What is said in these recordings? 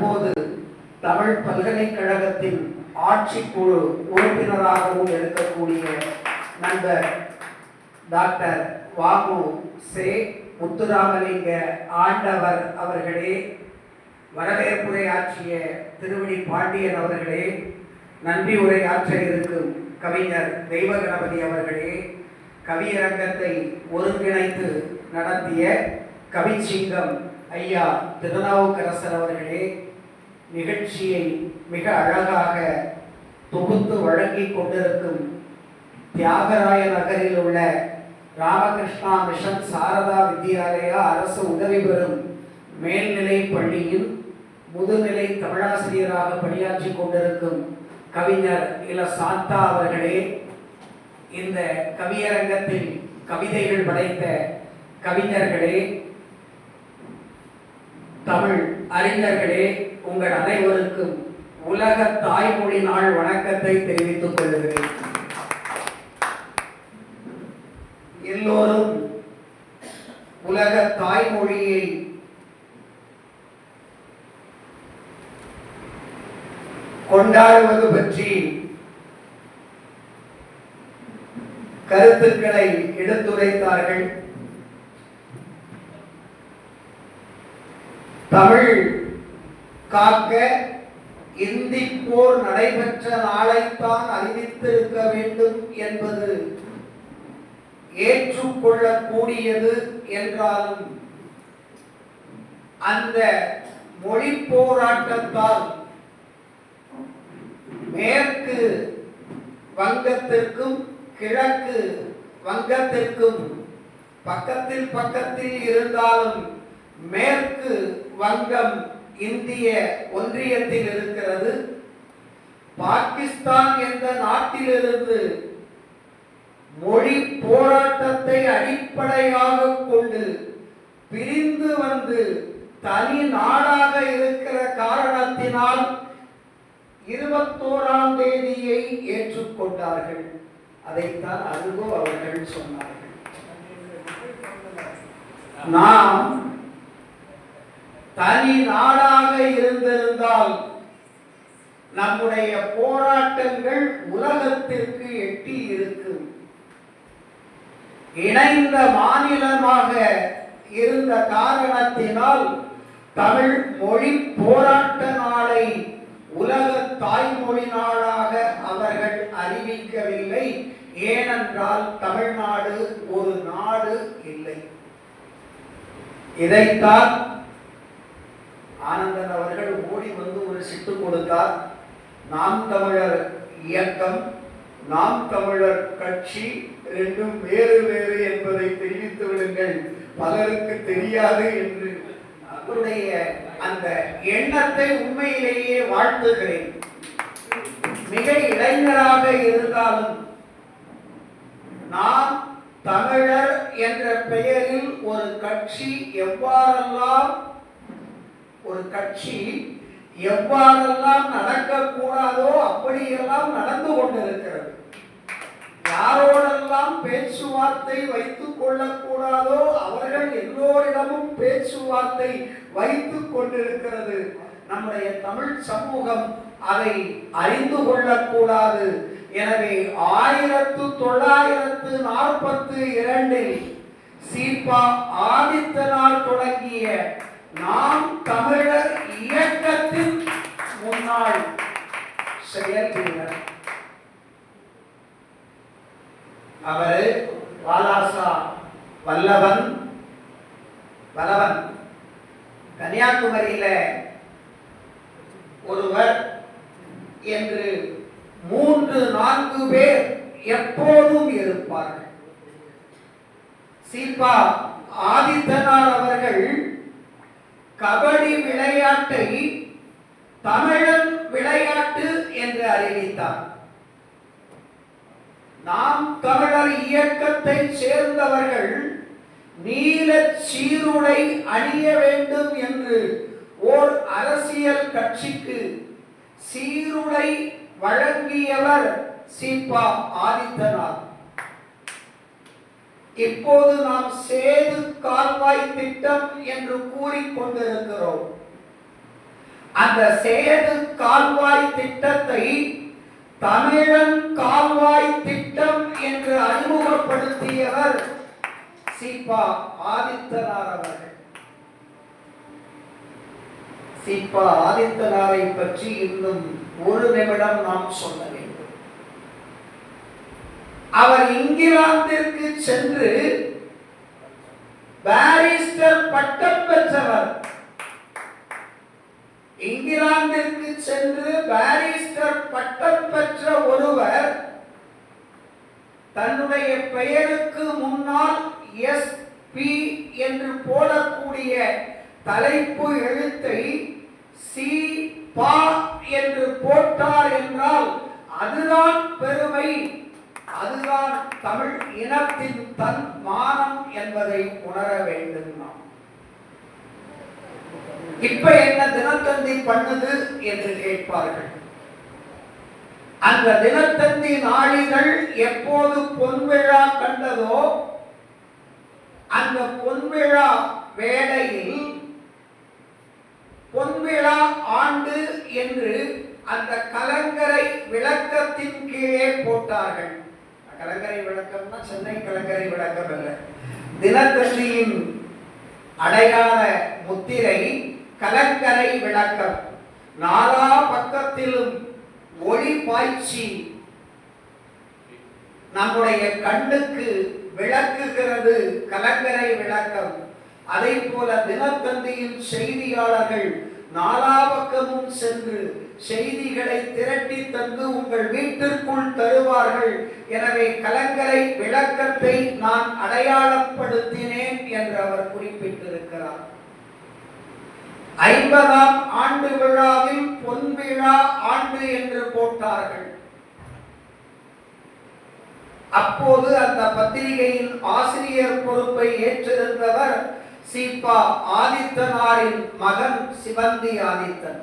அப்போது தமிழ் பல்கலைக்கழகத்தின் ஆட்சிக்குழு உறுப்பினராகவும் இருக்கக்கூடிய நண்பர் டாக்டர் வாபு சே முத்துராமலிங்க ஆண்டவர் அவர்களே வரவேற்புரையாற்றிய திருவடி பாண்டியன் அவர்களே நன்றி உரையாற்ற இருக்கும் கவிஞர் தெய்வ கணபதி அவர்களே கவியரங்கத்தை ஒருங்கிணைத்து நடத்திய கவிச்சிங்கம் ஐயா திருநாவுக்கரசர் அவர்களே நிகழ்ச்சியை மிக அழகாக தொகுத்து வழங்கிக் கொண்டிருக்கும் தியாகராய நகரில் உள்ள ராமகிருஷ்ணா மிஷன் சாரதா வித்யாலயா அரசு உதவி பெறும் மேல்நிலை பள்ளியில் முதுநிலை தமிழாசிரியராக பணியாற்றி கொண்டிருக்கும் கவிஞர் இல சாந்தா அவர்களே இந்த கவியரங்கத்தில் கவிதைகள் படைத்த கவிஞர்களே தமிழ் அறிஞர்களே உங்கள் அனைவருக்கும் உலக தாய்மொழி நாள் வணக்கத்தை தெரிவித்துக் கொள்கிறேன். எல்லோரும் உலக தாய்மொழியை கொண்டாடுவது பற்றி கருத்துக்களை எடுத்துரைத்தார்கள். தமிழ் காக்க இந்தி போர் நடைபெற்ற நாளைத்தான் அறிவித்திருக்க வேண்டும் என்பது ஏற்றுக்கொள்ளக்கூடியது என்றாலும் அந்த மொழி போராட்டத்தால் மேற்கு வங்கத்திற்கும் கிழக்கு வங்கத்திற்கும் பக்கத்தில் பக்கத்தில் இருந்தாலும் மேற்கு வங்கம் இந்திய ஒன்றியத்தில் இருக்கிறது. பாகிஸ்தான் என்ற நாட்டிலிருந்து மொழி போராட்டத்தை அடிப்படையாக கொண்டு பிரிந்து வந்து தனி நாடாக இருக்கிற காரணத்தினால் இருபத்தோராம் தேதியை ஏற்றுக்கொண்டார்கள். அதைத்தான் அருகோ அவர்கள் சொன்னார்கள். நாம் தனி நாடாக இருந்திருந்தால் நம்முடைய போராட்டங்கள் உலகத்திற்கு எட்டி இருக்கும். இணைந்த மாநிலமாக இருந்த காரணத்தினால் தமிழ் மொழி போராட்ட நாளை உலக தாய்மொழி நாளாக அவர்கள் அறிவிக்கவில்லை. ஏனென்றால் தமிழ்நாடு ஒரு நாடு இல்லை. இதைத்தான் ஆனந்தன் அவர்கள் ஓடி வந்து ஒரு சிட்டு கொடுத்தார். நாம் தமிழர் இயக்கம் நாம் தமிழர் கட்சி ரெண்டும் வேறு வேறு என்பதை தெரிவித்து விடுங்கள். பலருக்கு தெரியாது என்று அவருடைய அந்த எண்ணத்தை உண்மையிலேயே வாழ்த்துகிறேன். மிக இளைஞராக இருந்தாலும் நாம் தமிழர் என்ற பெயரில் ஒரு கட்சி எவ்வாறெல்லாம் ஒரு கட்சி எவ்வாறெல்லாம் நடக்கக்கூடாதோ அப்படியெல்லாம் நடந்து கொண்டிருக்கிறது. யாரோடெல்லாம் பேச்சுவார்த்தை வைத்துக் கொள்ளக்கூடாதோ அவர்கள் எல்லோரிடமும் பேச்சுவார்த்தை வைத்துக் கொண்டிருக்கிறது. நம்முடைய தமிழ் சமூகம் அதை அறிந்து கொள்ளக்கூடாது. எனவே ஆயிரத்து தொள்ளாயிரத்து நாற்பத்து இரண்டில் சீபா ஆதித்தனால் தொடங்கிய நாம் தமிழர் இயக்கத்தின் முன்னாள் செயல் வீரர் அவரு வாலாசா வல்லவன் வல்லவன். கன்னியாகுமரியில ஒருவர் என்று மூன்று நான்கு பேர் எப்போதும் இருப்பார்கள். சீபா ஆதித்தனார் அவர்கள் கபடி விளையாட்டை தமிழன் விளையாட்டு என்று அறிவித்தார். நாம் தமிழர் இயக்கத்தை சேர்ந்தவர்கள் நீல சீருடை அணிய வேண்டும் என்று ஓர் அரசியல் கட்சிக்கு சீருடை வழங்கியவர் சீபா ஆதித்தனார். இப்போது நாம் சேது கால்வாய் திட்டம் என்று கூறிக்கொண்டிருக்கிறோம் அந்த சேது கால்வாய் திட்டத்தை தமிழன் கால்வாய் திட்டம் என்று அறிமுகப்படுத்தியவர் சீபா ஆதித்தனார் அவர்கள். சீபா ஆதித்தனாரை பற்றி இன்னும் ஒரு நிமிடம் நாம் சொல்ல அவர் இங்கிலாந்திற்கு சென்று பாரிஸ்டர் பட்டம் பெற்றவர். இங்கிலாந்திற்கு சென்று பாரிஸ்டர் பட்டம் பெற்ற ஒருவர் தன்னுடைய பெயருக்கு முன்னால் எஸ் பி என்று போடக்கூடிய தலைப்பு எழுத்தை சி பா என்று போட்டார் என்றால் அதுதான் பெருமை. அதுதான் தமிழ் இனத்தின் தன் மானம் என்பதை உணர வேண்டும் நாம் இப்ப என்ன தினத்தந்தி பண்ணுது என்று கேட்பார்கள். அந்த தினத்தந்தி நாளிகள் எப்போது பொன்விழா கண்டதோ அந்த பொன்விழா வேளையில் பொன்விழா ஆண்டு என்று அந்த கலங்கரை விளக்கத்தின் கீழே போட்டார்கள். கலங்கரை விளக்கம்னா சென்னை கலங்கரை விளக்கம் அல்ல தினத்தந்தியின் அடையாள முத்திரை கலங்கரை விளக்கம். நாலா பக்கத்திலும் ஒளி பாய்ச்சி நம்முடைய கண்ணுக்கு விளக்குகிறது கலங்கரை விளக்கம். அதை போல தினத்தந்தியின் செய்தியாளர்கள் நாலா பக்கமும் சென்று செய்திகளை திரட்டி தந்து உங்கள் வீட்டிற்குள் தருவார்கள். எனவே கலங்கரை விளக்கத்தை நான் அடையாளப்படுத்தினேன் என்று அவர் குறிப்பிட்டிருக்கிறார். ஐம்பதாம் ஆண்டு விழாவில் பொன் விழா ஆண்டு என்று போட்டார்கள். அப்போது அந்த பத்திரிகையின் ஆசிரியர் பொறுப்பை ஏற்றிருந்தவர் சீபா ஆதித்தனாரின் மகன் சிவந்தி ஆதித்தன்.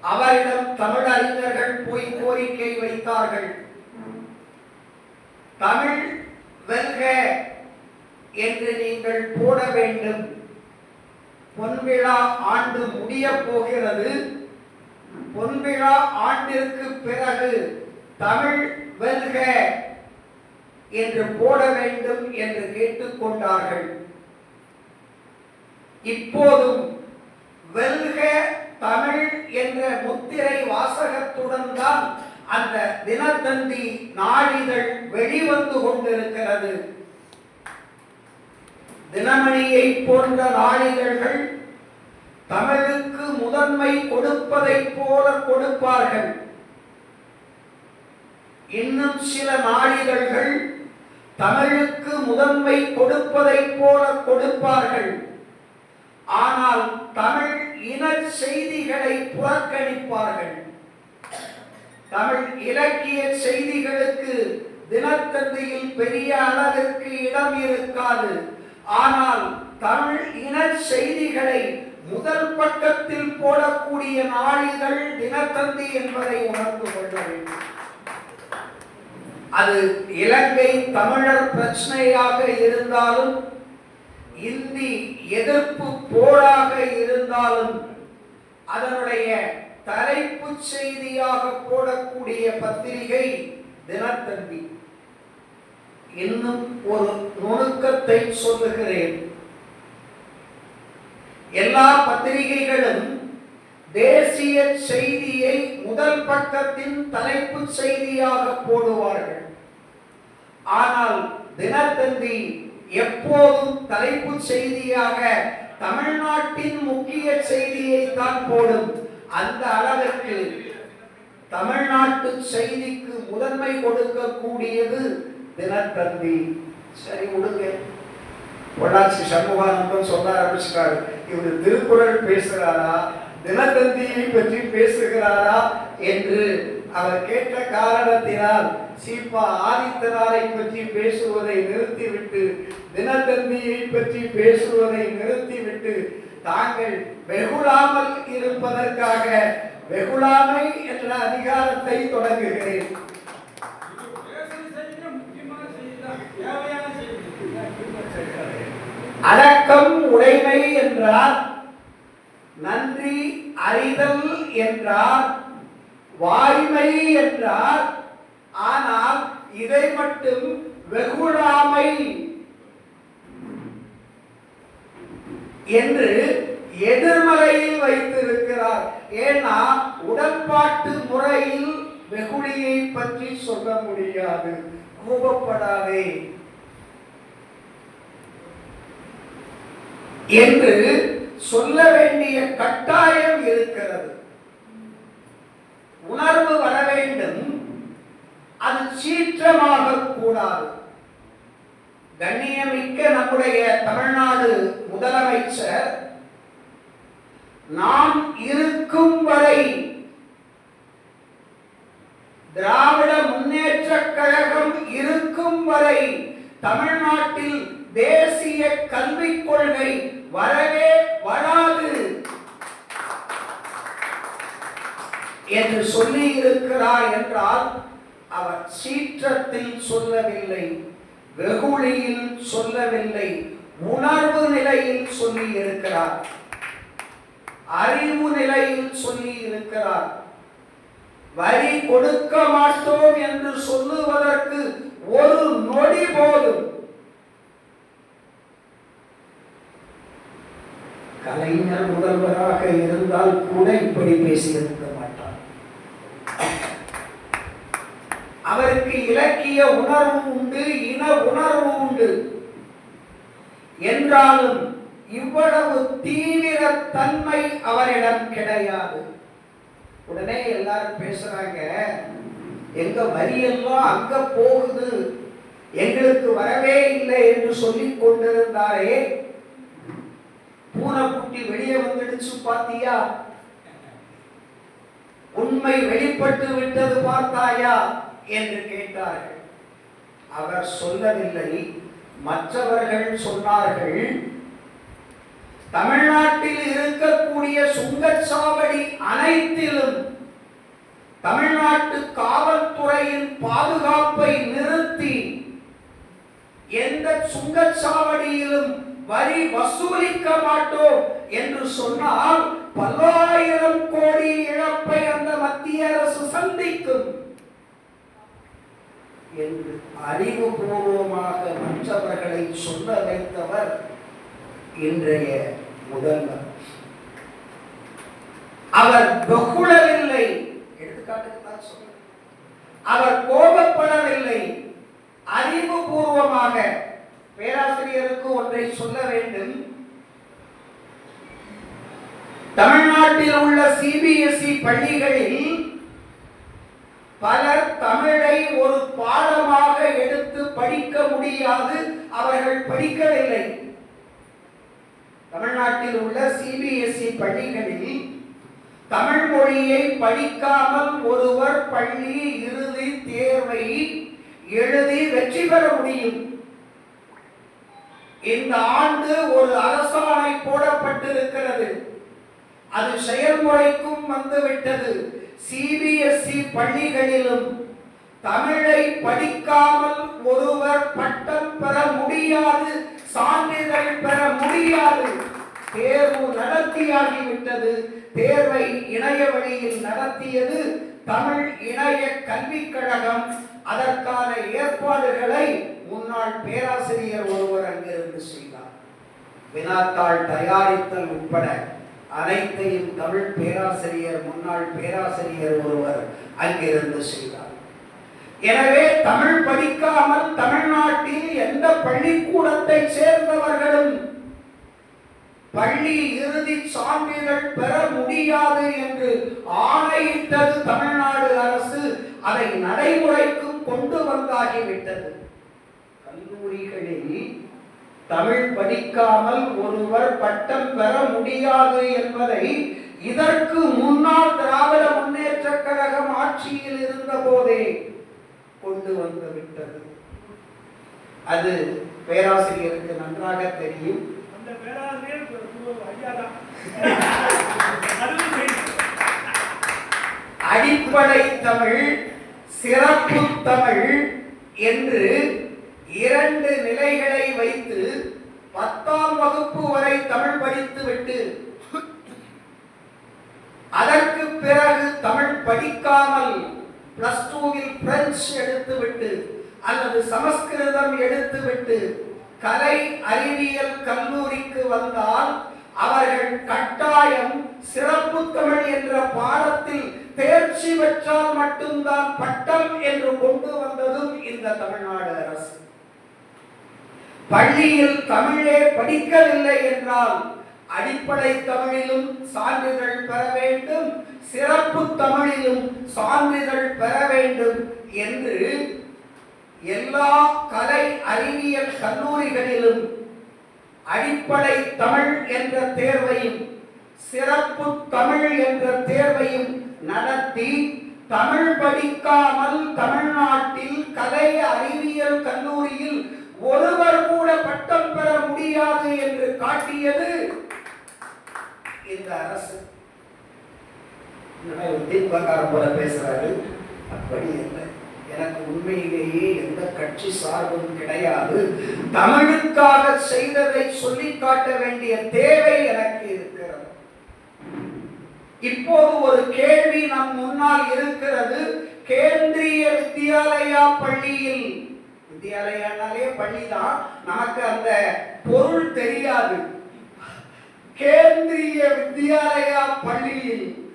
அவரிடம் தமிழ் அறிஞர்கள் போய் கோரிக்கை வைத்தார்கள். தமிழ் வெல்க என்று நீங்கள் போட வேண்டும். பொன்விழா ஆண்டு முடிய போகிறது. பொன்விழா ஆண்டிற்கு பிறகு தமிழ் வெல்க என்று போட வேண்டும் என்று கேட்டுக்கொண்டார்கள் இப்போதும் வெல்க தமிழ் என்ற முத்திரை வாசகத்துடன் தான் அந்த தினத்தந்தி நாளிதழ் வெளிவந்து கொண்டிருக்கிறது. தினமணியை போன்ற நாளிதழ்கள் தமிழுக்கு முதன்மை கொடுப்பதைப் போல கொடுப்பார்கள். இன்னும் சில நாளிதழ்கள் தமிழுக்கு முதன்மை கொடுப்பதைப் போல கொடுப்பார்கள். ஆனால் தமிழ் இன செய்திகளை புறக்கணிப்பார்கள். தமிழ் இலக்கிய செய்திகளுக்கு தினத்தந்தியில் பெரிய அளவிற்கு இடம் இருக்காது. ஆனால் தமிழ் இன செய்திகளை முதல் பக்கத்தில் போடக்கூடிய நாளிதழ் தினத்தந்தி என்பதை உணர்ந்து கொள்ள வேண்டும். அது இலங்கை தமிழர் பிரச்சனையாக இருந்தாலும் இந்தி எதிர்ப்பு போராக இருந்தாலும் அதனுடைய தலைப்பு செய்தியாக போடக்கூடிய பத்திரிகை தினத்தந்தி. இன்னும் ஒரு நுணுக்கத்தை சொல்லுகிறேன். எல்லா பத்திரிகைகளும் தேசிய செய்தியை முதல் பக்கத்தின் தலைப்பு செய்தியாக போடுவார்கள். ஆனால் தினத்தந்தி எப்போதும் தலைப்பு செய்தியாக தமிழ்நாட்டின் முக்கிய செய்தியை தான் போடும். அந்த அளவிற்கு தமிழ்நாட்டு செய்திக்கு முதன்மை கொடுக்கக்கூடியது தினத்தந்தி. சரி விடுங்க. பொள்ளாச்சி சண்முகானந்தம் சொல்ல ஆரம்பிச்சிட்டாரு. இவர் திருக்குறள் பேசுகிறாரா தினத்தந்தியை பற்றி பேசுகிறாரா? என்று அவர் கேட்ட காரணத்தினால் சீப்பா ஆதித்தனாரை பற்றி பேசுவதை நிறுத்திவிட்டு தினத்தந்தியை பற்றி பேசுவதை நிறுத்திவிட்டு தாங்கள் வெகுளாமல் இருப்பதற்காக வெகுளாமை என்ற அதிகாரத்தை தொடங்குகிறேன். அடக்கம் உடைமை என்றார் நன்றி அறிதல் என்றார் வாய்மை என்றார். ஆனால் இதை மட்டும் வெகுழாமை என்று எதிர்மறையில் வைத்திருக்கிறார். ஏன்னா உடன்பாட்டு முறையில் வெகுளியை பற்றி சொல்ல முடியாது. கோபப்படாதே. என்று சொல்ல வேண்டிய கட்டாயம் இருக்கிறது. உணர்வு வர வேண்டும். அது சீற்றமாக கூடாது. கண்ணியமிக்க நம்முடைய தமிழ்நாடு முதலமைச்சர் நாம் இருக்கும் வரை திராவிட முன்னேற்ற கழகம் இருக்கும் வரை தமிழ்நாட்டில் தேசிய கல்விக் கொள்கை வரவே வராது. என்று சொல்லி இருக்கிறார் என்றால் அவர் சீற்றத்தில் சொல்லவில்லை வெகுளியில் சொல்லவில்லை உணர்வு நிலையில் சொல்லி இருக்கிறார் அறிவு நிலையில் சொல்லி இருக்கிறார் வரி கொடுக்க மாட்டோம் என்று சொல்லுவதற்கு ஒரு நொடி போதும். கலைஞர் முதல்வராக இருந்தால் கூட இப்படி பேசியது. அவருக்கு இலக்கிய உணர்வு உண்டு இன உணர்வு உண்டு. என்றாலும் இவ்வளவு தீவிர தன்மை அவரிடம் கிடையாது. உடனே எல்லாரும் பேசுறாங்க எங்க வரியெல்லாம் அங்க போகுது. எங்களுக்கு வரவே இல்லை என்று சொல்லிக் கொண்டிருந்தாரே. பூனைக்குட்டி வெளியே வந்துடுச்சு பாத்தியா? உண்மை வெளிப்பட்டு விட்டது பார்த்தாயா? என்று கேட்டார்கள். அவர் சொல்லவில்லை. மற்றவர்கள் சொன்னார்கள் தமிழ்நாட்டில் இருக்கக்கூடிய சுங்கச்சாவடி அனைத்திலும் தமிழ்நாட்டு காவல்துறையின் பாதுகாப்பை நிறுத்தி எந்த சுங்கச்சாவடியிலும் வரி வசூலிக்க மாட்டோம் என்று சொன்னால் பல்லாயிரம் கோடி இழப்பை அந்த மத்திய அரசு சந்திக்கும். என்று அறிவுபூர்வமாக மற்றவர்களை சொல்ல வைத்தவர் இன்றைய முதல்வர். அவர் வெகுளவில்லை எடுத்துக்காட்டுக்கு தான் அவர் கோபப்படவில்லை. அறிவுபூர்வமாக பேராசிரியருக்கு ஒன்றை சொல்ல வேண்டும். தமிழ்நாட்டில் உள்ள சிபிஎஸ்இ பள்ளிகளில் பலர் தமிழை ஒரு பாடமாக எடுத்து படிக்க முடியாது. அவர்கள் படிக்கவில்லை. தமிழ்நாட்டில் உள்ள சிபிஎஸ்இ பள்ளிகளில் தமிழ் மொழியை படிக்காமல் ஒருவர் பள்ளி இறுதி தேர்வை எழுதி வெற்றி பெற முடியும். இந்த ஆண்டு ஒரு அரசாணை போடப்பட்டிருக்கிறது. அது செயல்முறைக்கும் வந்துவிட்டது. சிபிஎஸ்இ பள்ளிகளிலும் தமிழை படிக்காமல் ஒருவர் பட்டம் பெற முடியாது சான்றிதழ் பெற முடியாது. தேர்வு நடத்தியாகிவிட்டது. தேர்வை இணைய வழியில் நடத்தியது தமிழ் இணைய கல்விக் கழகம். அதற்கான ஏற்பாடுகளை முன்னாள் பேராசிரியர் ஒருவர் அங்கிருந்து செய்தார். வினாத்தாள் தயாரித்தல் உட்பட அனைத்தையும் தமிழ் பேராசிரியர் முன்னாள் பேராசிரியர் ஒருவர் அங்கிருந்து செய்தார். எனவே தமிழ் படிக்காமல் தமிழ்நாட்டில் எந்த பள்ளிக்கூடத்தை சேர்ந்தவர்களும் பள்ளி இறுதி சான்றிதழ் பெற முடியாது என்று ஆணையிட்டது தமிழ்நாடு அரசு. அதை நடைமுறைக்கும் கொண்டு வந்தாகிவிட்டது. கல்லூரிகளில் தமிழ் படிக்காமல் ஒருவர் பட்டம் பெற முடியாது என்பதை இதற்கு முன்னால் திராவிட முன்னேற்ற கழகம் ஆட்சியில் இருந்த போதே கொண்டு வந்து விட்டது. அது பேராசிரியருக்கு நன்றாக தெரியும். அடிப்படை தமிழ் சிறப்பு தமிழ் என்று இரண்டு நிலைகளை வைத்து பத்தாம் வகுப்பு வரை தமிழ் படித்துவிட்டு அதற்கு பிறகு தமிழ் படிக்காமல் பிளஸ் டூவில் பிரெஞ்சு எடுத்துவிட்டு அல்லது சமஸ்கிருதம் எடுத்துவிட்டு கலை அறிவியல் கல்லூரிக்கு வந்தால் அவர்கள் கட்டாயம் சிறப்பு தமிழ் என்ற பாடத்தில் தேர்ச்சி பெற்றால் மட்டும்தான் பட்டம் என்று கொண்டு வந்ததும் இந்த தமிழ்நாடு அரசு. பள்ளியில் தமிழே படிக்கவில்லை என்றால் அடிப்படை தமிழிலும் சான்றிதழ் பெற வேண்டும் சிறப்பு தமிழிலும் சான்றிதழ் பெற வேண்டும் என்று எல்லா கலை அறிவியல் கல்லூரிகளிலும் அடிப்படை தமிழ் என்ற தேர்வையும் சிறப்பு தமிழ் என்ற தேர்வையும் நடத்தி தமிழ் படிக்காமல் தமிழ்நாட்டில் கலை அறிவியல் கல்லூரியில் ஒருவர் கூட பட்டம் பெற முடியாது என்று காட்டியது இந்த அரசு. என்னடா போல பேசுறாரு? அப்படி இல்லை. எனக்கு உண்மையிலேயே எந்த கட்சி சார்பும் கிடையாது. தமிழுக்காக செய்ததை சொல்லி காட்ட வேண்டிய தேவை எனக்கு இருக்கிறது. இப்போது ஒரு கேள்வி நம் முன்னால் இருக்கிறது. கேந்திரிய வித்யாலயா பள்ளியில் வித்யாலயானாலே பள்ளிதான் நமக்கு அந்த பொருள் தெரியாது. கேந்திரிய வித்யாலயா பள்ளியில்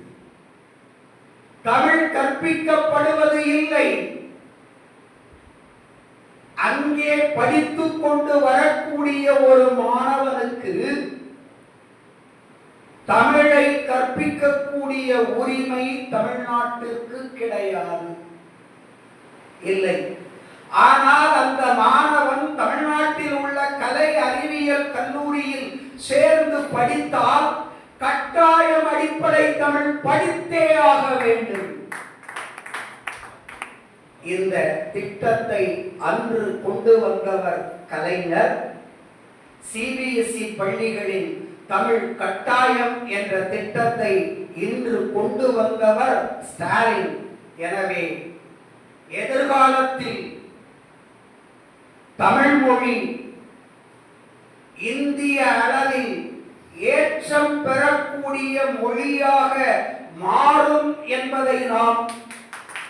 தமிழ் கற்பிக்கப்படுவது இல்லை. அங்கே படித்துக் கொண்டு வரக்கூடிய ஒரு மாணவனுக்கு தமிழை கற்பிக்கக்கூடிய உரிமை தமிழ்நாட்டிற்கு கிடையாது. இல்லை. ஆனால் அந்த மாணவன் தமிழ்நாட்டில் உள்ள கலை அறிவியல் கல்லூரியில் சேர்ந்து படித்தால் கட்டாயம் அடிப்படை தமிழ் படித்தே ஆக வேண்டும். இந்த திட்டத்தை அன்று கொண்டு வந்தவர் கலைஞர் சிபிஎஸ்இ பள்ளிகளில் தமிழ் கட்டாயம் என்ற திட்டத்தை இன்று கொண்டு வந்தவர் ஸ்டாலின். எனவே எதிர்காலத்தில் தமிழ் மொழி இந்திய அளவில் ஏற்றம் பெறக்கூடிய மொழியாக மாறும் என்பதை நாம்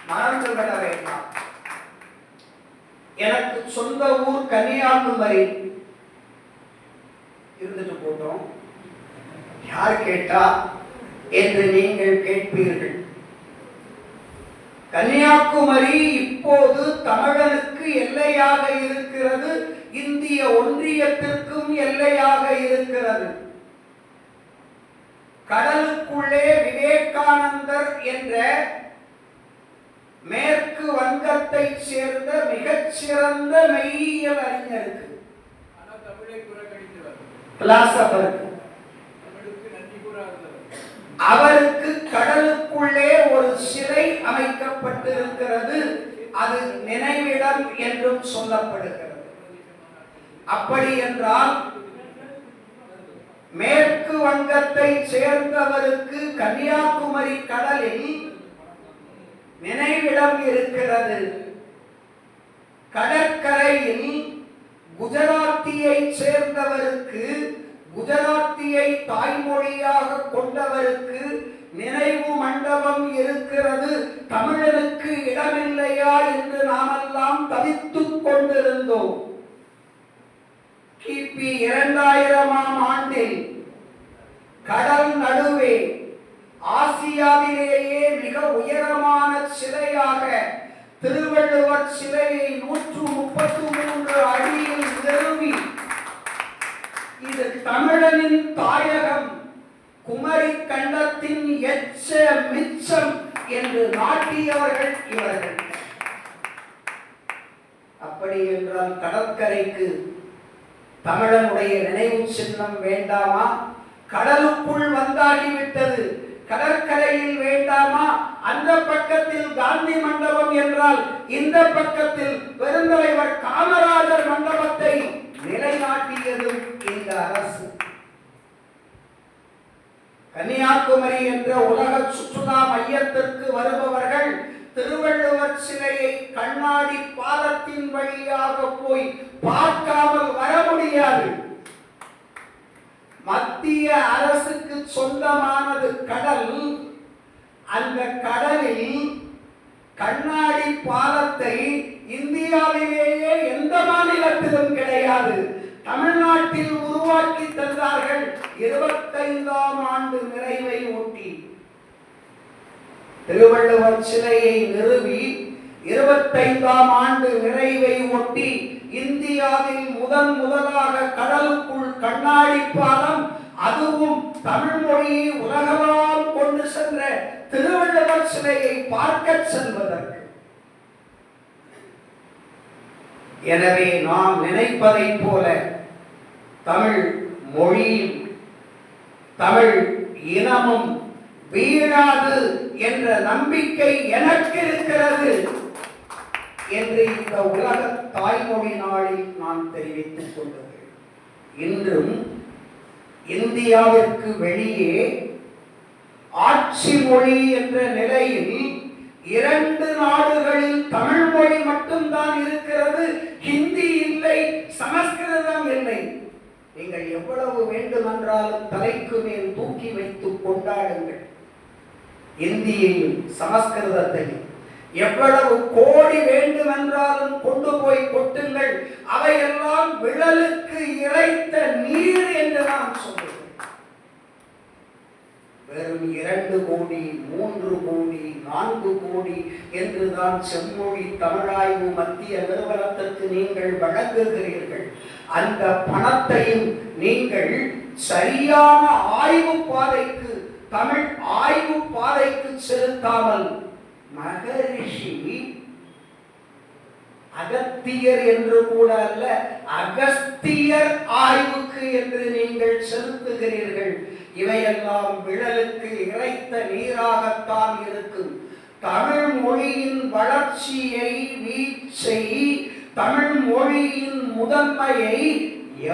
மறந்துவிட வேண்டாம். எனக்கு சொந்த ஊர் கன்னியாகுமரி இருந்துட்டு போட்டோம். யார் கேட்டா என்று நீங்கள் கேட்பீர்கள். கன்னியாகுமரி இப்போது தமிழனுக்கு எல்லையாக இருக்கிறது. இந்திய ஒன்றியத்திற்கும் எல்லையாக இருக்கிறது. கடலுக்குள்ளே விவேகானந்தர் என்ற மேற்கு வங்கத்தை சேர்ந்த மிகச்சிறந்த மெய்யியல் அறிஞருக்கு. அவருக்கு கடலுக்குள்ளே ஒரு சிலை அமைக்கப்பட்டிருக்கிறது. அது நினைவிடம் என்றும் சொல்லப்படுகிறது. அப்படி என்றால் மேற்கு வங்கத்தை சேர்ந்தவருக்கு கன்னியாகுமரி கடலில் நினைவிடம் இருக்கிறது. கடற்கரையில் குஜராத்தியை சேர்ந்தவருக்கு குஜராத்தியை தாய்மொழியாக கொண்டவருக்கு நினைவு மண்டபம் இருக்கிறது. தமிழனுக்கு இடமில்லையா என்று நாமெல்லாம் தவித்துக் கொண்டிருந்தோம். கிபி இரண்டாயிரமாம் ஆண்டில் கடல் நடுவே ஆசியாவிலேயே மிக உயரமான சிலையாக திருவள்ளுவர் சிலையை நூற்று முப்பத்து மூன்று அடியில் நிறுவி இது தமிழனின் தாயகம். குமரி கண்டத்தின் எச்ச மிச்சம் என்று நாட்டியவர்கள் இவர்கள். அப்படி என்றால் கடற்கரைக்கு தமிழனுடைய நினைவு சின்னம் வேண்டாமா? கடலுக்குள் வந்தாகிவிட்டது. கடற்கரையில் வேண்டாமா? அந்த பக்கத்தில் காந்தி மண்டபம் என்றால் இந்த பக்கத்தில் பெருந்தலைவர் காமராஜர் மண்டபத்தை நிலைநாட்டியதும் இந்த அரசு. கன்னியாகுமரி என்ற உலக சுற்றுலா மையத்திற்கு வருபவர்கள் திருவள்ளுவர் சிலையை கண்ணாடி பாலத்தின் வழியாக போய் பார்க்காமல் வர முடியாது. மத்திய அரசுக்கு சொந்தமானது கடல். அந்த கடலில் கண்ணாடி பாலத்தை இந்தியாவிலேயே எந்த மாநிலத்திலும் கிடையாது. தமிழ்நாட்டில் உருவாக்கி தந்தார்கள் இருபத்தைந்தாம் ஆண்டு நிறைவை ஒட்டி. திருவள்ளுவர் சிலையை நிறுவி இருபத்தைந்தாம் ஆண்டு நிறைவை ஒட்டி இந்தியாவில் முதன் முதலாக கடலுக்குள் கண்ணாடி பாலம் அதுவும் தமிழ் மொழியை உலகளால் கொண்டு சென்ற திருவள்ளுவர் சிலையை பார்க்க செல்வதற்கு. எனவே நாம் நினைப்பதைப் போல தமிழ் மொழியும் தமிழ் இனமும் வீழாது என்ற நம்பிக்கை எனக்கு இருக்கிறது என்று இந்த உலக தாய்மொழி நாளில் நான் தெரிவித்துக் கொள்வது. இன்றும் இந்தியாவிற்கு வெளியே ஆட்சி மொழி என்ற நிலையில் இரண்டு நாடுகளில் தமிழ் மொழி மட்டும்தான் இருக்கிறது ஹிந்தி இல்லை சமஸ்கிருதம் இல்லை. நீங்கள் எவ்வளவு வேண்டுமென்றாலும் தலைக்கு மேல் தூக்கி வைத்து கொண்டாடுங்கள். இந்தியையும் சமஸ்கிருதத்தையும். எவ்வளவு கோடி வேண்டுமென்றாலும் கொண்டு போய் கொட்டுங்கள் அவையெல்லாம் விழலுக்கு இறைத்த நீர் என்று நான் சொல்லுவேன் வெறும் இரண்டு கோடி மூன்று கோடி நான்கு கோடி என்றுதான் செம்மொழி தமிழாய்வு மத்திய நிறுவனத்திற்கு நீங்கள் வழங்குகிறீர்கள். அந்த பணத்தையும் நீங்கள் சரியான ஆய்வு பாதைக்கு தமிழ் ஆய்வு பாதைக்கு செலுத்தாமல் மகரிஷி அகத்தியர் என்று கூட அல்ல அகஸ்தியர் ஆய்வுக்கு என்று நீங்கள் செலுத்துகிறீர்கள். இவையெல்லாம் விழலுக்கு இறைத்த நீராகத்தான் இருக்கும். தமிழ் மொழியின் வளர்ச்சியை வீச்சை தமிழ் மொழியின் முதன்மையை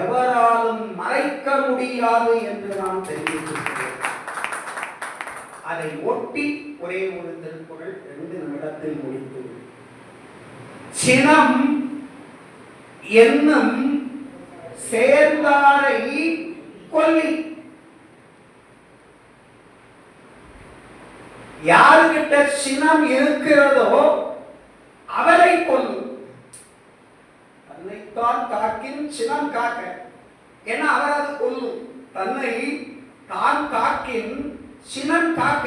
எவராலும் மறைக்க முடியாது என்று நான் தெரிவித்திருக்கிறேன் அதை ஒட்டி ஒரே ஒரு திருக்குறள் ரெண்டு நிமிடத்தில் முடித்து சினம் என்னும் சேர்ந்தாரை கொல்லி. யாருகிட்ட சினம் இருக்கிறதோ அவரை கொல்லும் தன்னைத்தான் காக்கின் சினம் காக்க. ஏன்னா அவர் அது கொல்லும் தன்னை தான் காக்கின் சினம் காக்க.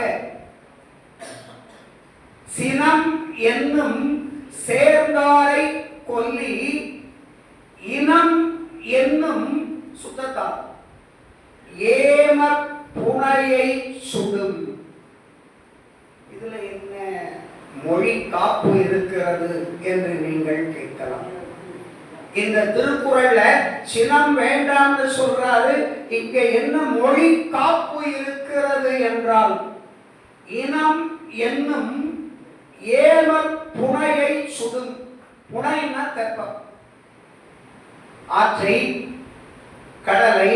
சினம் என்னும் சேர்ந்தாரை கொல்லி இனம் என்னும் சுத்தத்தார். ஏம புனையை சுடும். இதுல என்ன மொழி காப்பு இருக்கிறது என்று நீங்கள் கேட்கலாம். இந்த திருக்குறள்ல சினம் வேண்டாம்னு சொல்றாரு இங்க என்ன மொழி காப்பு இருக்கிறது என்றால் இனம் என்னும் ஏம புனையை சுடும். புனைன்னா தெப்பம். ஆற்றை கடலை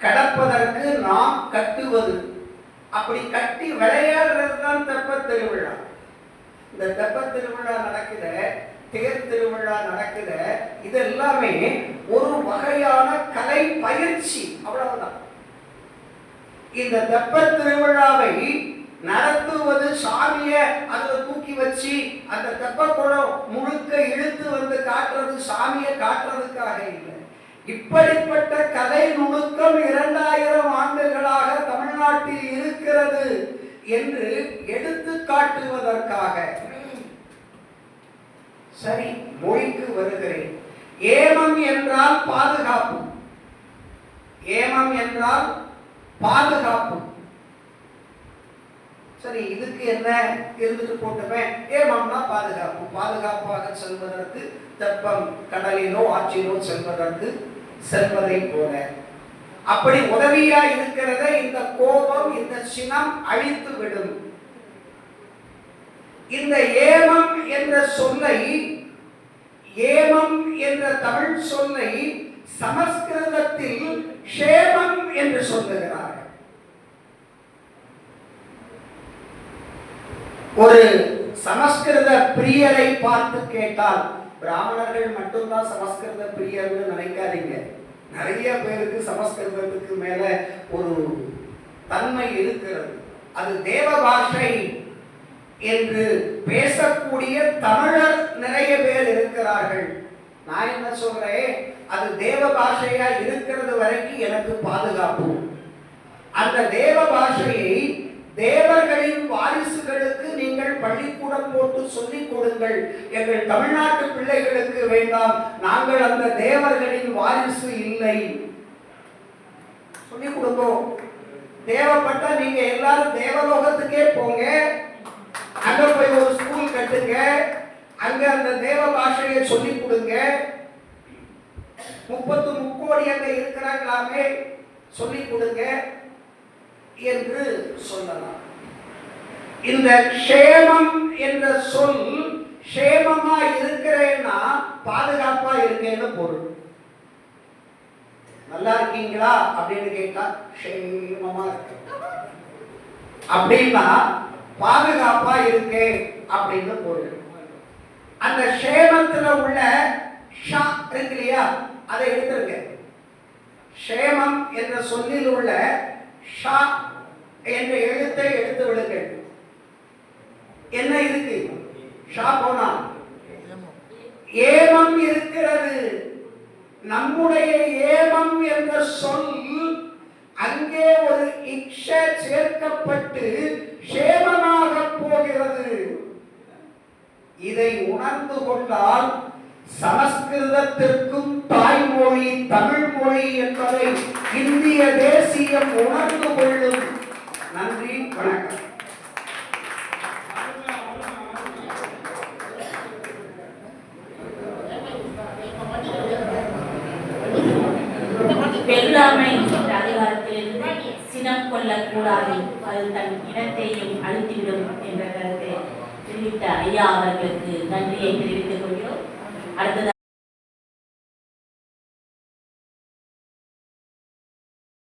கடப்பதற்கு நாம் கட்டுவது. அப்படி கட்டி விளையாடுறது தான் தெப்ப திருவிழா. இந்த தெப்ப திருவிழா நடக்குது தேர் திருவிழா நடக்குது இது எல்லாமே ஒரு வகையான கலை பயிற்சி. அவ்வளவுதான். இந்த தெப்ப திருவிழாவை நடத்துவது சாமிய அதுல வச்சு அந்த தெப்ப முழுக்க இழுத்து வந்து காட்டுறது சாமியை காட்டுறதுக்காக இல்லை. இப்படிப்பட்ட கலை நுணுக்கம் இரண்டாயிரம் ஆண்டுகளாக தமிழ்நாட்டில் இருக்கிறது என்று எடுத்து காட்டுவதற்காக. சரி மொழிக்கு வருகிறேன். ஏமம் என்றால் பாதுகாப்பு. ஏமம் என்றால் பாதுகாப்பு. சரி இதுக்கு என்ன இருந்துட்டு போட்டுமே ஏமம்னா பாதுகாப்பு. பாதுகாப்பாக செல்வதற்கு தெப்பம் கடலிலோ ஆற்றிலோ செல்வதற்கு செல்வதை போல. அப்படி உதவியா இருக்கிறத இந்த கோபம் இந்த சினம் அழித்து விடும் இந்த ஏமம் என்ற சொல்லை ஏமம் என்ற தமிழ் சொல்லை சமஸ்கிருதத்தில் ஷேமம் என்று சொல்லுகிறார்கள். ஒரு சமஸ்கிருத பிரியரை பார்த்து கேட்டால் பிராமணர்கள் மட்டும்தான் சமஸ்கிருத பிரியர்னு நினைக்காதீங்க. நிறைய பேருக்கு சமஸ்கிருதத்துக்கு மேல ஒரு தன்மை இருக்கிறது. அது தேவ பாஷை என்று பேசக்கூடிய தமிழர் நிறைய பேர் இருக்கிறார்கள். நான் என்ன சொல்றேன்? அது தேவ பாஷையா இருக்கிறது வரைக்கும் எனக்கு பாதுகாப்பு. அந்த தேவ பாஷையை தேவர்களின் வாரிசுகளுக்கு நீங்கள் பள்ளிக்கூடம் போட்டு சொல்லிக் கொடுங்கள் எங்கள் தமிழ்நாட்டு பிள்ளைகளுக்கு வேண்டாம். நாங்கள் அந்த தேவர்களின் வாரிசு இல்லை. சொல்லிக் கொடுப்போம் தேவைப்பட்டா நீங்க எல்லாரும் தேவலோகத்துக்கே போங்க. அங்க போய் ஒரு ஸ்கூல் கட்டுங்க. அங்க அந்த தேவ பாஷையை சொல்லிக் கொடுங்க. முப்பத்து முக்கோடி அங்க இருக்கிறாங்களாமே சொல்லி கொடுங்க. என்று சொல்லலாம். இந்த க்ஷேமம் என்ற சொல் க்ஷேமமா இருக்கிறேன்னா பாதுகாப்பா இருக்கேன்னு பொருள். நல்லா இருக்கீங்களா அப்படின்னு கேட்டா க்ஷேமமா இருக்கு. அப்படின்னா பாதுகாப்பா இருக்கேன் அப்படின்னு பொருள். அந்த க்ஷேமத்துல உள்ள ஷா இருக்கு இல்லையா? அதை எடுத்திருக்கேன் க்ஷேமம் என்ற சொல்லில் உள்ள ஷா என்ற எழுத்தை எடுத்து விடுங்கள். என்ன இருக்கு? ஷாபோனா ஏமம் இருக்கிறது. நம்முடைய ஏமம் என்ற சொல் அங்கே ஒரு இக்ஷ சேர்க்கப்பட்டு சேமமாக போகிறது. இதை உணர்ந்து கொண்டால் சமஸ்கிருதத்திற்கும் தாய்மொழி தமிழ் மொழி என்பதை இந்திய தேசியம் உணர்ந்து கொள்ளும். நன்றி வணக்கம். பெருளாமை என்ற அதிகாரத்திலிருந்து சினம் கொள்ளக்கூடாது அது தன் இனத்தையும் அழித்துவிடும் என்ற கருத்தை தெரிவித்த ஐயா அவர்களுக்கு நன்றியை தெரிவித்துக் கொள்கிறோம். அடுத்ததாக